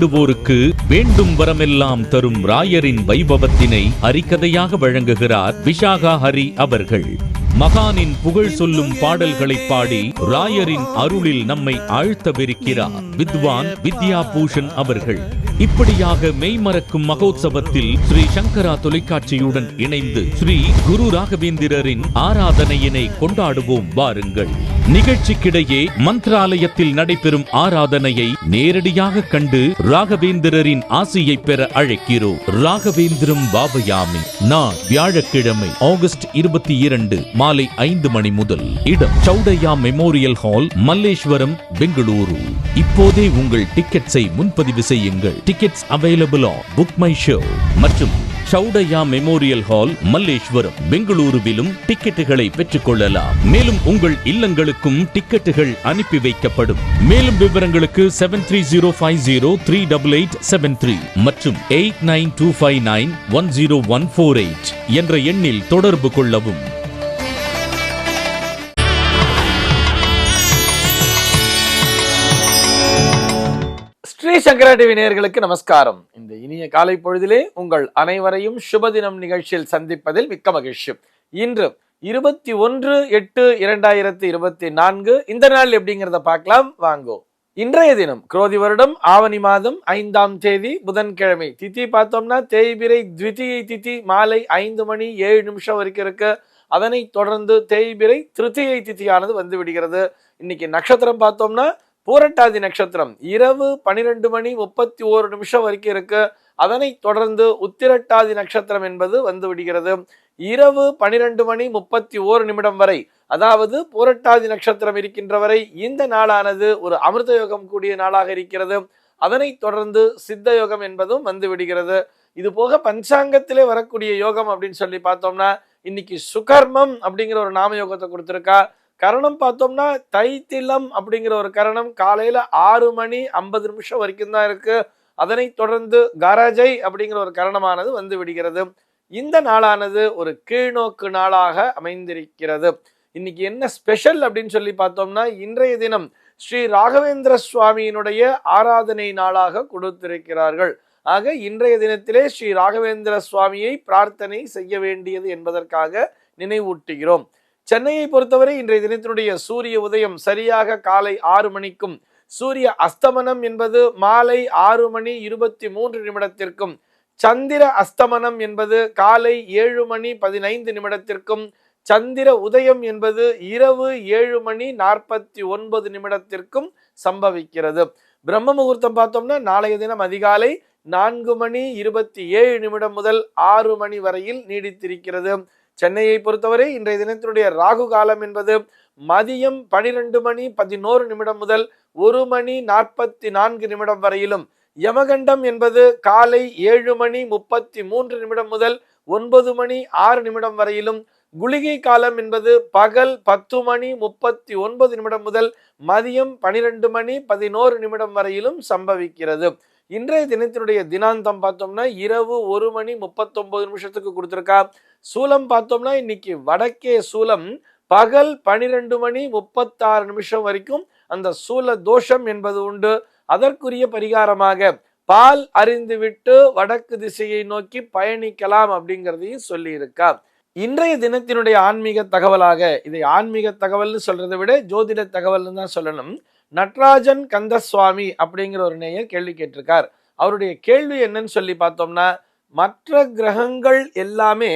வேண்டுவோருக்கு வேண்டும் வரமெல்லாம் தரும் ராயரின் வைபவத்தினை ஹரிகதையாக வழங்குகிறார் விஷாகா ஹரி அவர்கள். மகானின் புகழ் சொல்லும் பாடல்களை பாடி ராயரின் அருளில் நம்மை ஆழ்த்தவிருக்கிறார். வித்வான் வித்யா பூஷன் அவர்கள். இப்படியாக மெய்மறக்கும் மகோத்சவத்தில் ஸ்ரீ சங்கரா தொலைக்காட்சியுடன் இணைந்து ஸ்ரீ குரு ராகவேந்திரரின் ஆராதனையினை கொண்டாடுவோம் வாருங்கள். நிகழ்ச்சிக்கிடையே மந்திராலயத்தில் நடைபெறும் ஆராதனையை நேரடியாக கண்டு ராகவேந்திரரின் ஆசியை பெற அழைக்கிறோம். ராகவேந்திரம் பாபயாமி. நான் வியாழக்கிழமை ஆகஸ்ட் இருபத்தி இரண்டு மாலை ஐந்து மணி முதல் இடம் சௌடையா மெமோரியல் ஹால் மல்லேஸ்வரம் பெங்களூரு. இப்போதே உங்கள் டிக்கெட்ஸை முன்பதிவு செய்யுங்கள். Tickets available on Book My Show மற்றும் சௌடையா மெமோரியல் ஹால் மல்லேஸ்வரம் பெங்களூருவிலும் டிக்கெட்டுகளை பெற்றுக் கொள்ளலாம் மேலும் உங்கள் இல்லங்களுக்கும் டிக்கெட்டுகள் அனுப்பி வைக்கப்படும். மேலும் விவரங்களுக்கு seven three zero five zero three double eight seven three மற்றும் eight nine two five nine one zero one four eight என்ற எண்ணில் தொடர்பு கொள்ளவும். சங்கரா டிவி நேர்களுக்கு நமஸ்காரம். இந்த இனிய காலை பொழுதிலே உங்கள் அனைவரையும் சுபதினம் நிகழ்ச்சியில் சந்திப்பதில் மிக்க மகிழ்ச்சி. இன்று இருபத்தி ஒன்று எட்டு இரண்டாயிரத்தி இருபத்தி நான்கு. இந்த நாள் எப்படிங்கிறத பார்க்கலாம். வாங்கோ. இன்றைய தினம் குரோதி வருடம் ஆவணி மாதம் ஐந்தாம் தேதி புதன்கிழமை. திதி பார்த்தோம்னா தேய்பிரை த்விதியை திதி மாலை ஐந்து மணி ஏழு நிமிஷம் வரைக்கும் இருக்கு. அதனை தொடர்ந்து தேய்பிரை திருத்தியை திதியானது வந்து விடுகிறது. இன்னைக்கு நட்சத்திரம் பார்த்தோம்னா பூரட்டாதி நட்சத்திரம். இரவு பனிரெண்டு மணி முப்பத்தி ஓரு நிமிஷம் வரைக்கும் இருக்கு. அதனை தொடர்ந்து உத்திரட்டாதி நட்சத்திரம் என்பது வந்து விடுகிறது. இரவு பனிரெண்டு மணி முப்பத்தி ஓரு நிமிடம் வரை அதாவது பூரட்டாதி நட்சத்திரம் இருக்கின்ற வரை இந்த நாளானது ஒரு அமிர்த யோகம் கூடிய நாளாக இருக்கிறது. அதனைத் தொடர்ந்து சித்த யோகம் என்பதும் வந்து விடுகிறது. இது போக பஞ்சாங்கத்திலே வரக்கூடிய யோகம் அப்படின்னு சொல்லி பார்த்தோம்னா இன்னைக்கு சுகர்மம் அப்படிங்கிற ஒரு நாம யோகத்தை கொடுத்துருக்கா. கரணம் பார்த்தோம்னா தைத்திலம் அப்படிங்கிற ஒரு கரணம் காலையில் ஆறு மணி ஐம்பது நிமிஷம் வரைக்கும் தான் இருக்குது அதனைத் தொடர்ந்து கரஜை அப்படிங்கிற ஒரு கரணமானது வந்து விடுகிறது. இந்த நாளானது ஒரு கீழ்நோக்கு நாளாக அமைந்திருக்கிறது. இன்னைக்கு என்ன ஸ்பெஷல் அப்படின்னு சொல்லி பார்த்தோம்னா இன்றைய தினம் ஸ்ரீ ராகவேந்திர சுவாமியினுடைய ஆராதனை நாளாக கொடுத்திருக்கிறார்கள். ஆக இன்றைய தினத்திலே ஸ்ரீ ராகவேந்திர சுவாமியை பிரார்த்தனை செய்ய வேண்டியது என்பதற்காக நினைவூட்டுகிறோம். சென்னையை பொறுத்தவரை இன்றைய தினத்தினுடைய சூரிய உதயம் சரியாக காலை ஆறு மணிக்கும் சூரிய அஸ்தமனம் என்பது மாலை ஆறு மணி இருபத்தி மூன்று நிமிடத்திற்கும் சந்திர அஸ்தமனம் என்பது காலை ஏழு மணி பதினைந்து நிமிடத்திற்கும் சந்திர உதயம் என்பது இரவு ஏழு மணி நாற்பத்தி ஒன்பது நிமிடத்திற்கும் சம்பவிக்கிறது. பிரம்ம முகூர்த்தம் பார்த்தோம்னா நாளைய தினம் அதிகாலை நான்கு மணி இருபத்தி ஏழு நிமிடம் முதல் ஆறு மணி வரையில் நீடித்திருக்கிறது. சென்னையை பொறுத்தவரை இன்றைய தினத்தினுடைய ராகு காலம் என்பது மதியம் பனிரெண்டு மணி பதினோரு நிமிடம் முதல் ஒரு மணி நாற்பத்தி நான்கு நிமிடம் வரையிலும். யமகண்டம் என்பது காலை ஏழு மணி முப்பத்தி மூன்று நிமிடம் முதல் ஒன்பது மணி ஆறு நிமிடம் வரையிலும். குளிகை காலம் என்பது பகல் பத்து மணி முப்பத்தி ஒன்பது நிமிடம் முதல் மதியம் பனிரெண்டு மணி பதினோரு நிமிடம் வரையிலும் சம்பவிக்கிறது. இன்றைய தினத்தினுடைய தினாந்தம் பார்த்தோம்னா இரவு ஒரு மணி முப்பத்தொன்பது நிமிஷத்துக்கு கொடுத்துருக்கா. சூலம் பார்த்தோம்னா இன்னைக்கு வடக்கே சூலம் பகல் பனிரெண்டு மணி முப்பத்தாறு நிமிஷம் வரைக்கும் அந்த சூல தோஷம் என்பது உண்டு. அதற்குரிய பரிகாரமாக பால் அறிந்துவிட்டு வடக்கு திசையை நோக்கி பயணிக்கலாம் அப்படிங்கிறதையும் சொல்லியிருக்கா. இன்றைய தினத்தினுடைய ஆன்மீக தகவலாக இதை ஆன்மீக தகவல்னு சொல்றதை விட ஜோதிட தகவல்னு தான் சொல்லணும். நட்ராஜன் கந்தசுவாமி அப்படிங்கிற ஒரு நேயர் கேள்வி கேட்டிருக்கார். அவருடைய கேள்வி என்னன்னு சொல்லி பார்த்தோம்னா மற்ற கிரகங்கள் எல்லாமே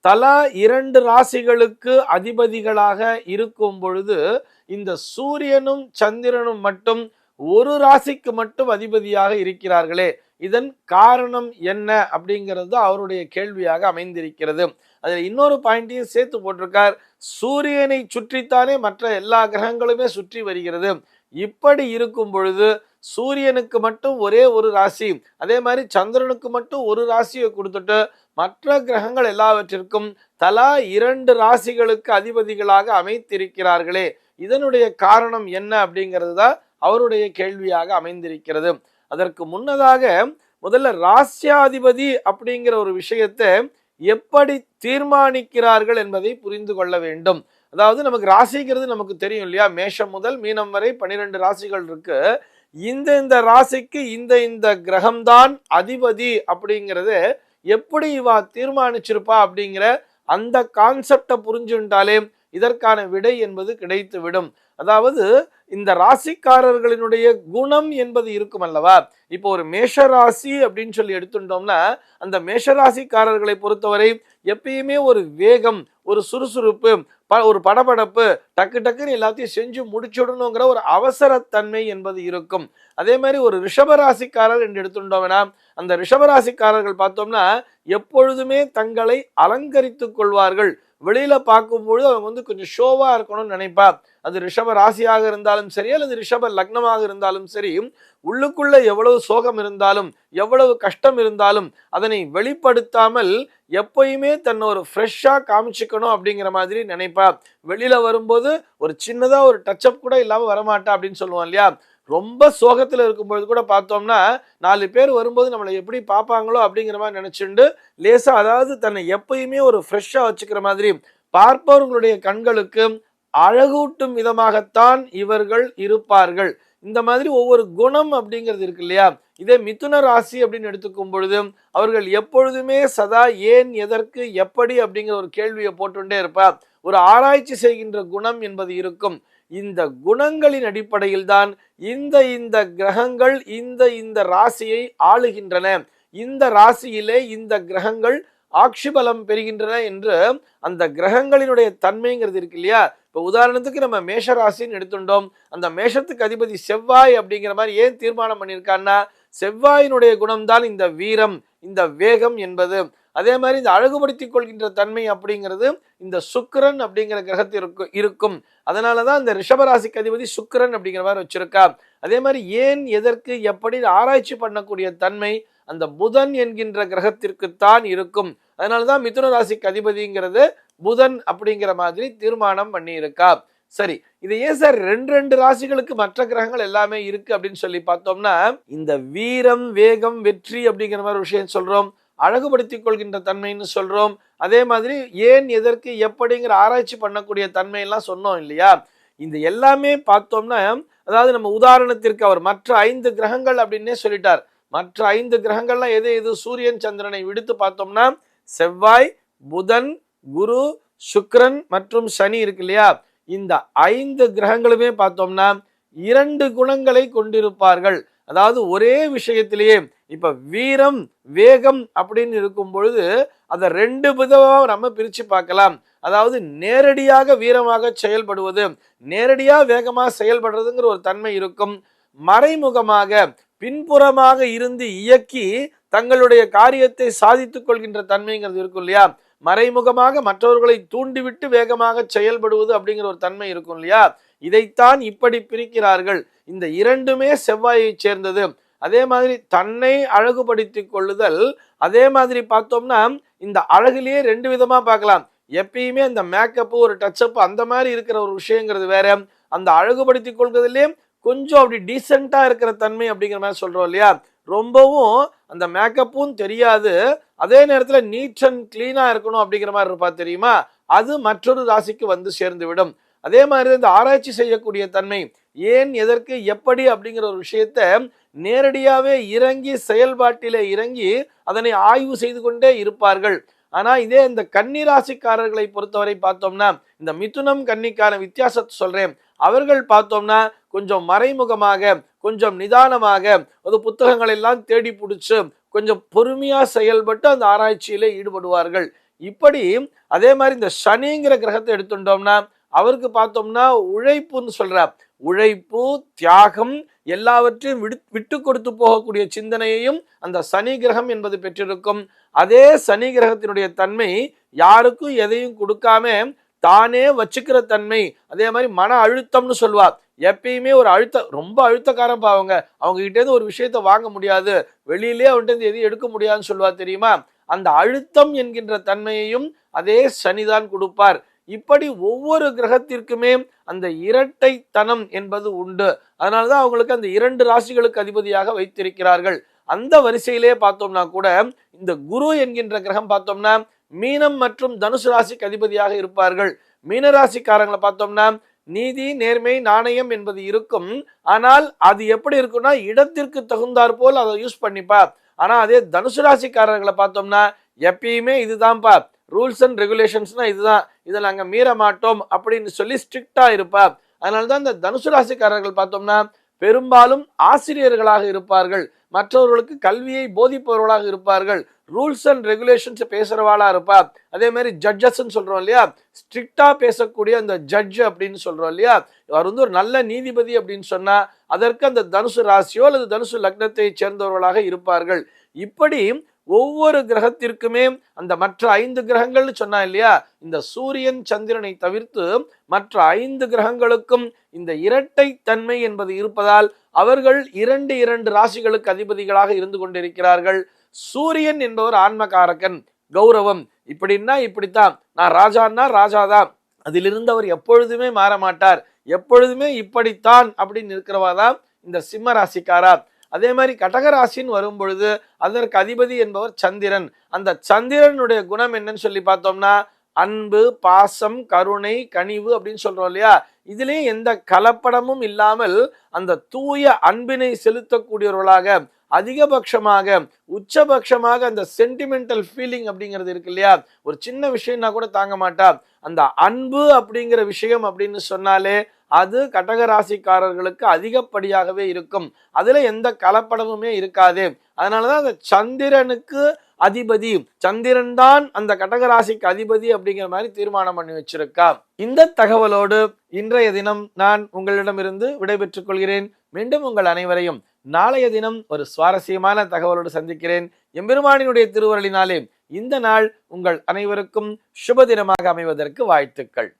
தலா இரண்டு ராசிகளுக்கு அதிபதிகளாக இருக்கும் பொழுது இந்த சூரியனும் சந்திரனும் மட்டும் ஒரு ராசிக்கு மட்டும் அதிபதியாக இருக்கிறார்களே. இதன் காரணம் என்ன அப்படிங்கிறது அவருடைய கேள்வியாக அமைந்திருக்கிறது. அதில் இன்னொரு பாயிண்டையும் சேர்த்து போட்டிருக்கார். சூரியனை சுற்றித்தானே மற்ற எல்லா கிரகங்களுமே சுற்றி வருகிறது. இப்படி இருக்கும் பொழுது சூரியனுக்கு மட்டும் ஒரே ஒரு ராசி அதே மாதிரி சந்திரனுக்கு மட்டும் ஒரு ராசியை கொடுத்துட்டு மற்ற கிரகங்கள் எல்லாவற்றிற்கும் தலா இரண்டு ராசிகளுக்கு அதிபதிகளாக அமைத்திருக்கிறார்களே இதனுடைய காரணம் என்ன அப்படிங்கிறது தான் அவருடைய கேள்வியாக அமைந்திருக்கிறது. அதற்கு முன்னதாக முதல்ல ராசியாதிபதி அப்படிங்கிற ஒரு விஷயத்தை எப்படி தீர்மானிக்கிறார்கள் என்பதை புரிந்து கொள்ள வேண்டும். அதாவது நமக்கு ராசிங்கிறது நமக்கு தெரியும் இல்லையா? மேஷம் முதல் மீனம் வரை பன்னிரெண்டு ராசிகள் இருக்கு. இந்த இந்த ராசிக்கு இந்த இந்த கிரகம்தான் அதிபதி அப்படிங்கிறது எப்படி இவா தீர்மானிச்சிருப்பா அப்படிங்கிற அந்த கான்செப்டை புரிஞ்சுட்டாலே இதற்கான விடை என்பது கிடைத்து விடும் அதாவது இந்த ராசிக்காரர்களினுடைய குணம் என்பது இருக்கும் அல்லவா? இப்போ ஒரு மேஷ ராசி அப்படின்னு சொல்லி எடுத்துட்டோம்னா அந்த மேஷராசிக்காரர்களை பொறுத்தவரை எப்பயுமே ஒரு வேகம் ஒரு சுறுசுறுப்பு ப- ஒரு படபடப்பு டக்கு டக்குன்னு எல்லாத்தையும் செஞ்சு முடிச்சுடணுங்கிற ஒரு அவசரத்தன்மை என்பது இருக்கும். அதே மாதிரி ஒரு ரிஷபராசிக்காரர் என்று எடுத்துட்டோம்னா அந்த ரிஷபராசிக்காரர்கள் பார்த்தோம்னா எப்பொழுதுமே தங்களை அலங்கரித்துக் கொள்வார்கள். வெளியில பார்க்கும்பொழுது அவங்க வந்து கொஞ்சம் ஷோவா இருக்கணும்னு நினைப்பா அது ரிஷப ராசியாக இருந்தாலும் சரி அல்லது ரிஷப லக்னமாக இருந்தாலும் சரி உள்ளுக்குள்ள எவ்வளவு சோகம் இருந்தாலும் எவ்வளவு கஷ்டம் இருந்தாலும் அதனை வெளிப்படுத்தாமல் எப்பயுமே தன்னை ஒரு ஃப்ரெஷ்ஷாக காமிச்சுக்கணும் அப்படிங்கிற மாதிரி நினைப்பா வெளியில வரும்போது ஒரு சின்னதாக ஒரு டச்சப் கூட இல்லாமல் வரமாட்டா அப்படின்னு சொல்லுவோம் இல்லையா? ரொம்ப சோகத்தில் இருக்கும்பொழுது கூட பார்த்தோம்னா நாலு பேர் வரும்போது நம்மளை எப்படி பார்ப்பாங்களோ அப்படிங்கிற மாதிரி நினச்சிண்டு லேசாக அதாவது தன்னை எப்பயுமே ஒரு ஃப்ரெஷ்ஷாக வச்சுக்கிற மாதிரி பார்ப்பவர்களுடைய கண்களுக்கு அழகூட்டும் விதமாகத்தான் இவர்கள் இருப்பார்கள். இந்த மாதிரி ஒவ்வொரு குணம் அப்படிங்கிறது இருக்கு இல்லையா? இதே மிதுன ராசி அப்படின்னு எடுத்துக்கும் பொழுது அவர்கள் எப்பொழுதுமே சதா ஏன் எதற்கு எப்படி அப்படிங்கிற ஒரு கேள்வியை போட்டுட்டே இருப்பார் ஒரு ஆராய்ச்சி செய்கின்ற குணம் என்பது இருக்கும். இந்த குணங்களின் அடிப்படையில் தான் இந்த இந்த கிரகங்கள் இந்த இந்த ராசியை ஆளுகின்றன. இந்த ராசியிலே இந்த கிரகங்கள் ஆட்சி பலம் பெறுகின்றன என்று அந்த கிரகங்களினுடைய தன்மைங்கிறது இருக்கு இல்லையா? இப்போ உதாரணத்துக்கு நம்ம மேஷ ராசின்னு எடுத்துட்டோம். அந்த மேஷத்துக்கு அதிபதி செவ்வாய் அப்படிங்கிற மாதிரி ஏன் தீர்மானம் பண்ணியிருக்கான்னா செவ்வாயினுடைய குணம்தான் இந்த வீரம். இந்த வேகம் என்பது அதே மாதிரி இந்த அழகுபடுத்திக் கொள்கின்ற தன்மை அப்படிங்கிறது இந்த சுக்கரன் அப்படிங்கிற கிரகத்திற்கு இருக்கும். அதனால தான் இந்த ரிஷபராசிக்கு அதிபதி சுக்கரன் அப்படிங்கிற மாதிரி வச்சிருக்கா. அதே மாதிரி ஏன் எதற்கு எப்படி ஆராய்ச்சி பண்ணக்கூடிய தன்மை அந்த புதன் என்கின்ற கிரகத்திற்குத்தான் இருக்கும். அதனால தான் மிதுன ராசிக்கு அதிபதிங்கிறது புதன் அப்படிங்கிற மாதிரி தீர்மானம் பண்ணியிருக்கா. சரி இது ஏன் சார் ரெண்டு ரெண்டு ராசிகளுக்கு மற்ற கிரகங்கள் எல்லாமே இருக்கு அப்படின்னு சொல்லி பார்த்தோம்னா இந்த வீரம் வேகம் வெற்றி அப்படிங்கிற மாதிரி விஷயம் சொல்றோம் அழகுபடுத்திக் கொள்கின்ற தன்மைன்னு சொல்றோம் அதே மாதிரி ஏன் எதற்கு எப்படிங்கிற ஆராய்ச்சி பண்ணக்கூடிய தன்மையெல்லாம் சொன்னோம் இல்லையா? இந்த எல்லாமே பார்த்தோம்னா அதாவது நம்ம உதாரணத்திற்கு அவர் மற்ற ஐந்து கிரகங்கள் அப்படின்னே சொல்லிட்டார். மற்ற ஐந்து கிரகங்கள்லாம் எது எது? சூரியன் சந்திரனை விடுத்து பார்த்தோம்னா செவ்வாய் புதன் குரு சுக்ரன் மற்றும் சனி இருக்கு இல்லையா? இந்த ஐந்து கிரகங்களுமே பார்த்தோம்னா இரண்டு குணங்களை கொண்டிருப்பார்கள். அதாவது ஒரே விஷயத்திலேயே இப்ப வீரம் வேகம் அப்படின்னு இருக்கும் பொழுது அதை ரெண்டு விதமாக நம்ம பிரிச்சு பார்க்கலாம். அதாவது நேரடியாக வீரமாக செயல்படுவது நேரடியாக வேகமாக செயல்படுறதுங்கிற ஒரு தன்மை இருக்கும். மறைமுகமாக பின்புறமாக இருந்து இயக்கி தங்களுடைய காரியத்தை சாதித்துக் கொள்கின்ற தன்மைங்கிறது இருக்கும் இல்லையா? மறைமுகமாக மற்றவர்களை தூண்டிவிட்டு வேகமாக செயல்படுவது அப்படிங்கிற ஒரு தன்மை இருக்கும் இல்லையா? இதைத்தான் இப்படி பிரிக்கிறார்கள். இந்த இரண்டுமே செவ்வாயை சேர்ந்தது. அதே மாதிரி தன்னை அழகுபடுத்திக் கொள்ளுதல். அதே மாதிரி பார்த்தோம்னா இந்த அழகுலேயே ரெண்டு விதமா பார்க்கலாம். எப்பயுமே அந்த மேக்கப்பு ஒரு டச்சப் அந்த மாதிரி இருக்கிற ஒரு விஷயங்கிறது வேற. அந்த அழகுபடுத்திக் கொள்கிறதுலேயே கொஞ்சம் அப்படி டீசெண்டா இருக்கிற தன்மை அப்படிங்கிற மாதிரி சொல்றோம் இல்லையா? ரொம்பவும் அந்த மேக்கப்பும் தெரியாது. அதே நேரத்தில் நீட் அண்ட் கிளீனாக இருக்கணும் அப்படிங்கிற மாதிரி இருப்பா தெரியுமா? அது மற்றொரு ராசிக்கு வந்து சேர்ந்து விடும் அதே மாதிரி இந்த ஆராய்ச்சி செய்யக்கூடிய தன்மை ஏன் எதற்கு எப்படி அப்படிங்கிற ஒரு விஷயத்த நேரடியாகவே இறங்கி செயல்பாட்டிலே இறங்கி அதனை ஆய்வு செய்து கொண்டே இருப்பார்கள். ஆனால் இதே இந்த கன்னி ராசிக்காரர்களை பொறுத்தவரை பார்த்தோம்னா இந்த மிதுனம் கன்னிக்கான வித்தியாசத்தை சொல்கிறேன் அவர்கள் பார்த்தோம்னா கொஞ்சம் மறைமுகமாக கொஞ்சம் நிதானமாக அது புத்தகங்கள் எல்லாம் தேடி பிடிச்சு கொஞ்சம் பொறுமையாக செயல்பட்டு அந்த ஆராய்ச்சியில் ஈடுபடுவார்கள். இப்படி அதே மாதிரி இந்த சனிங்கிற கிரகத்தை எடுத்துட்டோம்னா அவருக்கு பார்த்தோம்னா உழைப்புன்னு சொல்கிறார் உழைப்பு தியாகம் எல்லாவற்றையும் விடு விட்டு கொடுத்து போகக்கூடிய சிந்தனையையும் அந்த சனி கிரகம் என்பது பெற்றிருக்கும். அதே சனி கிரகத்தினுடைய தன்மை யாருக்கும் எதையும் கொடுக்காம தானே வச்சுக்கிற தன்மை. அதே மாதிரி மன அழுத்தம்னு சொல்லுவா எப்பயுமே ஒரு அழுத்த ரொம்ப அழுத்தக்காரன் பாவங்க அவங்க கிட்டேருந்து ஒரு விஷயத்த வாங்க முடியாது. வெளியிலே அவன்கிட்ட இருந்து எதையும் எடுக்க முடியாதுன்னு சொல்லுவா தெரியுமா? அந்த அழுத்தம் என்கின்ற தன்மையையும் அதே சனிதான் கொடுப்பார். இப்படி ஒவ்வொரு கிரகத்திற்குமே அந்த இரட்டைத்தனம் என்பது உண்டு. அதனாலதான் அவங்களுக்கு அந்த இரண்டு ராசிகளுக்கு அதிபதியாக வைத்திருக்கிறார்கள். அந்த வரிசையிலே பார்த்தோம்னா கூட இந்த குரு என்கின்ற கிரகம் பார்த்தோம்னா மீனம் மற்றும் தனுசு ராசிக்கு அதிபதியாக இருப்பார்கள். மீன ராசிக்காரங்களை பார்த்தோம்னா நீதி நேர்மை நாணயம் என்பது இருக்கும். ஆனால் அது எப்படி இருக்கும்னா இடத்திற்கு தகுந்தாற் போல் அதை யூஸ் பண்ணிப்பா. ஆனால் அதே தனுசு ராசிக்காரர்களை பார்த்தோம்னா எப்பயுமே இதுதான்ப்பா. ரூல்ஸ் அண்ட் ரெகுலேஷன்ஸ்னா இதுதான். இதை நாங்கள் மீற மாட்டோம் அப்படின்னு சொல்லி ஸ்ட்ரிக்டாக இருப்பா. அதனாலதான் இந்த தனுசு ராசிக்காரர்கள் பார்த்தோம்னா பெரும்பாலும் ஆசிரியர்களாக இருப்பார்கள். மற்றவர்களுக்கு கல்வியை போதிப்பவர்களாக இருப்பார்கள். ரூல்ஸ் அண்ட் ரெகுலேஷன்ஸ் பேசுகிறவாளாக இருப்பா. அதே மாதிரி ஜட்ஜஸ்ன்னு சொல்கிறோம் இல்லையா? ஸ்ட்ரிக்டாக பேசக்கூடிய அந்த ஜட்ஜ் அப்படின்னு சொல்கிறோம் இல்லையா? அவர் வந்து ஒரு நல்ல நீதிபதி அப்படின்னு சொன்னால் அதற்கு அந்த தனுசு ராசியோ அல்லது தனுசு லக்னத்தை சேர்ந்தவர்களாக இருப்பார்கள். இப்படி ஒவ்வொரு கிரகத்திற்குமே அந்த மற்ற ஐந்து கிரகங்கள்னு சொன்னா இல்லையா? இந்த சூரியன் சந்திரனை தவிர்த்து மற்ற ஐந்து கிரகங்களுக்கும் இந்த இரட்டை தன்மை என்பது இருப்பதால் அவர்கள் இரண்டு இரண்டு ராசிகளுக்கு அதிபதிகளாக இருந்து கொண்டிருக்கிறார்கள். சூரியன் என்பவர் ஆன்மகாரகன் கௌரவம். இப்படின்னா இப்படித்தான். நான் ராஜான்னா ராஜாதான். அதிலிருந்து அவர் எப்பொழுதுமே மாற மாட்டார் எப்பொழுதுமே இப்படித்தான் அப்படின்னு இருக்கிறவாதான் இந்த சிம்ம ராசிக்காரா அதே மாதிரி கடகராசின்னு வரும் பொழுது அதற்கு அதிபதி என்பவர் சந்திரன். அந்த சந்திரனுடைய குணம் என்னன்னு சொல்லி பார்த்தோம்னா அன்பு பாசம் கருணை கனிவு அப்படின்னு சொல்றோம் இல்லையா? இதுலேயும் எந்த கலப்படமும் இல்லாமல் அந்த தூய அன்பினை செலுத்தக்கூடியவர்களாக அதிகபட்சமாக உச்சபட்சமாக அந்த சென்டிமெண்டல் ஃபீலிங் அப்படிங்கிறது இருக்கு இல்லையா? ஒரு சின்ன விஷயம்னா கூட தாங்க மாட்டா. அந்த அன்பு அப்படிங்கிற விஷயம் அப்படின்னு சொன்னாலே அது கட்டகராசிக்காரர்களுக்கு அதிகப்படியாகவே இருக்கும். அதுல எந்த கலப்படமுமே இருக்காது. அதனாலதான் அந்த சந்திரனுக்கு அதிபதி. சந்திரன் தான் அந்த கடகராசிக்கு அதிபதி அப்படிங்கிற மாதிரி தீர்மானம் பண்ணி வச்சிருக்கா. இந்த தகவலோடு இன்றைய தினம் நான் உங்களிடமிருந்து விடைபெற்றுக் கொள்கிறேன். மீண்டும் உங்கள் அனைவரையும் நாளைய தினம் ஒரு சுவாரஸ்யமான தகவலோடு சந்திக்கிறேன். எம்பெருமானினுடைய திருவருளினாலே இந்த நாள் உங்கள் அனைவருக்கும் சுப தினமாக அமைவதற்கு வாழ்த்துக்கள்.